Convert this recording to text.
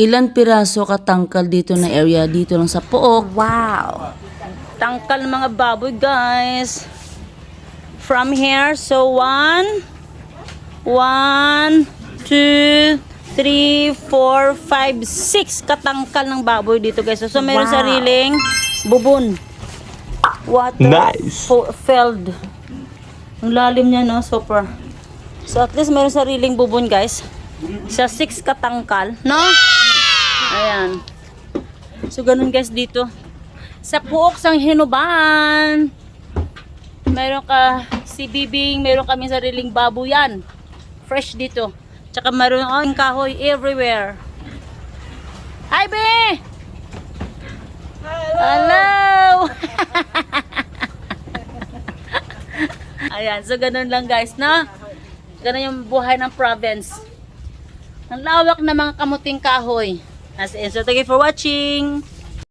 Ilan piraso katangkal dito na area dito lang sa Pook. Wow. Tangkal ng mga baboy, guys. From here, so one, one, two, three, four, five, six katangkal ng baboy dito, guys. So, meron Wow. sariling bubon. Water Nice. filled. Ang lalim niya, no? Super. So, at least meron sariling bubon, guys. Sa six katangkal, no? Ayan. So, ganun guys dito. Sa puok sang hinuban. Meron ka si Bibing, meron kami sariling baboyan. Fresh dito. Tsaka meron ang kahoy everywhere. Hi, Be! Hello! Ayan, so ganun lang guys, no? Ganun yung buhay ng province. Ang lawak na mga kamuting kahoy. As in, so thank you for watching.